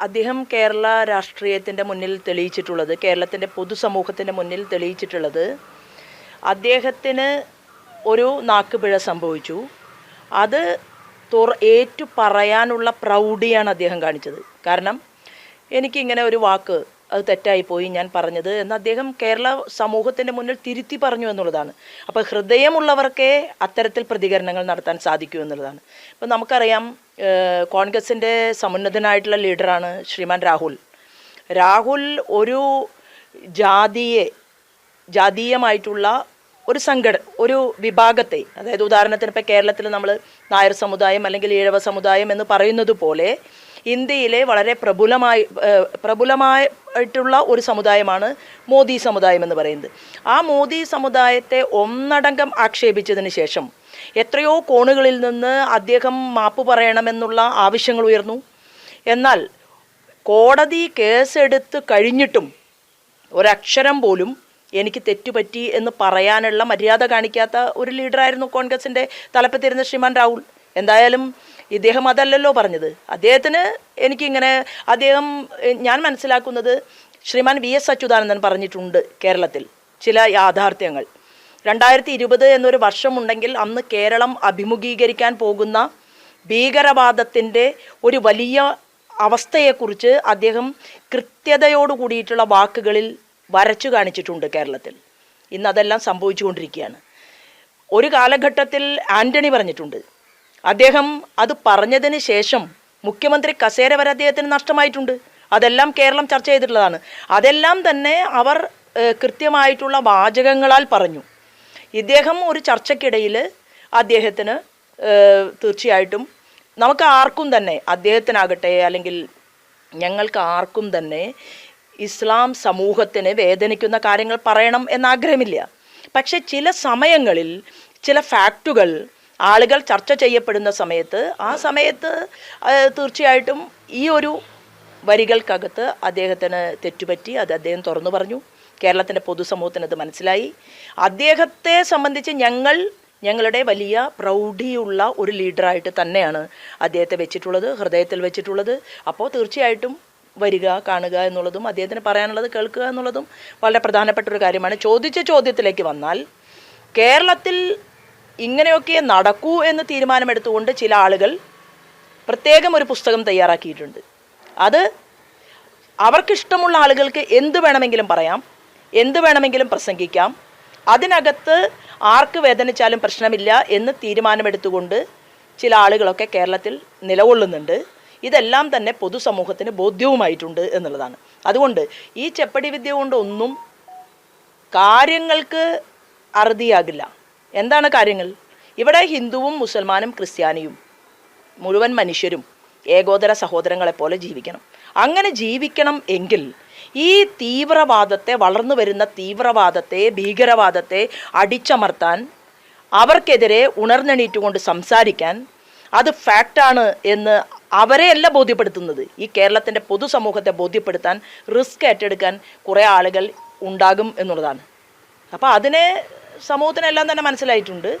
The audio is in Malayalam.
അദ്ദേഹം കേരള രാഷ്ട്രീയത്തിന്റെ മുന്നിൽ തെളിയിച്ചിട്ടുള്ളത് കേരളത്തിന്റെ പൊതുസമൂഹത്തിന്റെ മുന്നിൽ തെളിയിച്ചിട്ടുള്ളത്. അദ്ദേഹത്തിന് ഒരു നാക്കുപിഴ സംഭവിച്ചു. അത് തുറ ഏറ്റു പറയാനുള്ള പ്രൗഢിയാണ് അദ്ദേഹം കാണിച്ചത്. കാരണം എനിക്കിങ്ങനെ ഒരു വാക്ക് അത് തെറ്റായിപ്പോയി ഞാൻ പറഞ്ഞത് എന്ന് അദ്ദേഹം കേരള സമൂഹത്തിന്റെ മുന്നിൽ തിരുത്തി പറഞ്ഞു എന്നുള്ളതാണ്. അപ്പോൾ ഹൃദയമുള്ളവർക്കേ അത്തരത്തിൽ പ്രതികരണങ്ങൾ നടത്താൻ സാധിക്കൂ എന്നുള്ളതാണ്. ഇപ്പം നമുക്കറിയാം കോൺഗ്രസിന്റെ സമുന്നതനായിട്ടുള്ള ലീഡറാണ് ശ്രീമാൻ രാഹുൽ. രാഹുൽ ഒരു ജാതിയെ ജാതീയമായിട്ടുള്ള ഒരു സംഘട ഒരു വിഭാഗത്തെ അതായത് ഉദാഹരണത്തിന് ഇപ്പോൾ കേരളത്തിൽ നമ്മൾ നായർ സമുദായം അല്ലെങ്കിൽ ഈഴവ സമുദായം എന്ന് പറയുന്നത് പോലെ ഇന്ത്യയിലെ വളരെ പ്രബുലമായി പ്രബുലമായ ായിട്ടുള്ള ഒരു സമുദായമാണ് മോദി സമുദായം എന്ന് പറയുന്നത്. ആ മോദി സമുദായത്തെ ഒന്നടങ്കം ആക്ഷേപിച്ചതിന് ശേഷം എത്രയോ കോണുകളിൽ നിന്ന് അദ്ദേഹം മാപ്പ് പറയണമെന്നുള്ള ആവശ്യങ്ങൾ ഉയർന്നു. എന്നാൽ കോടതി കേസെടുത്ത് കഴിഞ്ഞിട്ടും ഒരക്ഷരം പോലും എനിക്ക് തെറ്റുപറ്റി എന്ന് പറയാനുള്ള മര്യാദ കാണിക്കാത്ത ഒരു ലീഡറായിരുന്നു കോൺഗ്രസിന്റെ തലപ്പത്തിരുന്ന ശ്രീമാൻ രാഹുൽ. എന്തായാലും ഇദ്ദേഹം അതല്ലല്ലോ പറഞ്ഞത്. അദ്ദേഹത്തിന് എനിക്കിങ്ങനെ അദ്ദേഹം ഞാൻ മനസ്സിലാക്കുന്നത് ശ്രീമാൻ വി എസ് അച്യുതാനന്ദൻ പറഞ്ഞിട്ടുണ്ട് കേരളത്തിൽ ചില യാഥാർത്ഥ്യങ്ങൾ. രണ്ടായിരത്തി ഇരുപത് എന്നൊരു വർഷമുണ്ടെങ്കിൽ അന്ന് കേരളം അഭിമുഖീകരിക്കാൻ പോകുന്ന ഭീകരവാദത്തിന്റെ ഒരു വലിയ അവസ്ഥയെക്കുറിച്ച് അദ്ദേഹം കൃത്യതയോട് കൂടിയിട്ടുള്ള വാക്കുകളിൽ വരച്ചു കാണിച്ചിട്ടുണ്ട് കേരളത്തിൽ. ഇന്ന് അതെല്ലാം സംഭവിച്ചുകൊണ്ടിരിക്കുകയാണ്. ഒരു കാലഘട്ടത്തിൽ ആന്റണി പറഞ്ഞിട്ടുണ്ട് അദ്ദേഹം അത് പറഞ്ഞതിന് ശേഷം മുഖ്യമന്ത്രി കസേര വരെ അദ്ദേഹത്തിന് നഷ്ടമായിട്ടുണ്ട്. അതെല്ലാം കേരളം ചർച്ച ചെയ്തിട്ടുള്ളതാണ്. അതെല്ലാം തന്നെ അവർ കൃത്യമായിട്ടുള്ള വാചകങ്ങളാൽ പറഞ്ഞു. ഇദ്ദേഹം ഒരു ചർച്ചയ്ക്കിടയിൽ അദ്ദേഹത്തിന് തീർച്ചയായിട്ടും നമുക്ക് ആർക്കും തന്നെ അദ്ദേഹത്തിനാകട്ടെ അല്ലെങ്കിൽ ഞങ്ങൾക്ക് ആർക്കും തന്നെ ഇസ്ലാം സമൂഹത്തിന് വേദനിക്കുന്ന കാര്യങ്ങൾ പറയണം എന്നാഗ്രഹമില്ല. പക്ഷെ ചില സമയങ്ങളിൽ ചില ഫാക്റ്റുകൾ ആളുകൾ ചർച്ച ചെയ്യപ്പെടുന്ന സമയത്ത് ആ സമയത്ത് തീർച്ചയായിട്ടും ഈ ഒരു വരികൾക്കകത്ത് അദ്ദേഹത്തിന് തെറ്റുപറ്റി അത് അദ്ദേഹം തുറന്നു പറഞ്ഞു. കേരളത്തിന്റെ പൊതുസമൂഹത്തിന് അത് മനസ്സിലായി. അദ്ദേഹത്തെ സംബന്ധിച്ച് ഞങ്ങൾ ഞങ്ങളുടെ വലിയ പ്രൗഢിയുള്ള ഒരു ലീഡറായിട്ട് തന്നെയാണ് അദ്ദേഹത്തെ വെച്ചിട്ടുള്ളത് ഹൃദയത്തിൽ വെച്ചിട്ടുള്ളത്. അപ്പോൾ തീർച്ചയായിട്ടും വരിക കാണുക എന്നുള്ളതും അദ്ദേഹത്തിന് പറയാനുള്ളത് കേൾക്കുക എന്നുള്ളതും വളരെ പ്രധാനപ്പെട്ട ഒരു കാര്യമാണ്. ചോദിച്ച ചോദ്യത്തിലേക്ക് വന്നാൽ കേരളത്തിൽ ഇങ്ങനെയൊക്കെ നടക്കൂ എന്ന് തീരുമാനമെടുത്തുകൊണ്ട് ചില ആളുകൾ പ്രത്യേകം ഒരു പുസ്തകം തയ്യാറാക്കിയിട്ടുണ്ട്. അത് അവർക്കിഷ്ടമുള്ള ആളുകൾക്ക് എന്ത് വേണമെങ്കിലും പറയാം എന്ത് വേണമെങ്കിലും പ്രസംഗിക്കാം അതിനകത്ത് ആർക്ക് വേദനിച്ചാലും പ്രശ്നമില്ല എന്ന് തീരുമാനമെടുത്തുകൊണ്ട് ചില ആളുകളൊക്കെ കേരളത്തിൽ നിലകൊള്ളുന്നുണ്ട്. ഇതെല്ലാം തന്നെ പൊതുസമൂഹത്തിന് ബോധ്യവുമായിട്ടുണ്ട് എന്നുള്ളതാണ്. അതുകൊണ്ട് ഈ ചെപ്പടി വിദ്യ കൊണ്ടൊന്നും കാര്യങ്ങൾക്ക് അറുതിയാകില്ല. എന്താണ് കാര്യങ്ങൾ? ഇവിടെ ഹിന്ദുവും മുസൽമാനും ക്രിസ്ത്യാനിയും മുഴുവൻ മനുഷ്യരും ഏകോദര സഹോദരങ്ങളെ പോലെ ജീവിക്കണം. അങ്ങനെ ജീവിക്കണം എങ്കിൽ ഈ തീവ്രവാദത്തെ വളർന്നു വരുന്ന തീവ്രവാദത്തെ ഭീകരവാദത്തെ അടിച്ചമർത്താൻ അവർക്കെതിരെ ഉണർന്നെണീറ്റുകൊണ്ട് സംസാരിക്കാൻ അത് ഫാക്റ്റാണ് എന്ന് അവരെയല്ല ബോധ്യപ്പെടുത്തുന്നത്. ഈ കേരളത്തിന്റെ പൊതുസമൂഹത്തെ ബോധ്യപ്പെടുത്താൻ റിസ്ക് ഏറ്റെടുക്കാൻ കുറേ ആളുകൾ ഉണ്ടാകും എന്നുള്ളതാണ്. അപ്പോൾ അതിനെ സമൂഹത്തിനെല്ലാം തന്നെ മനസ്സിലായിട്ടുണ്ട്.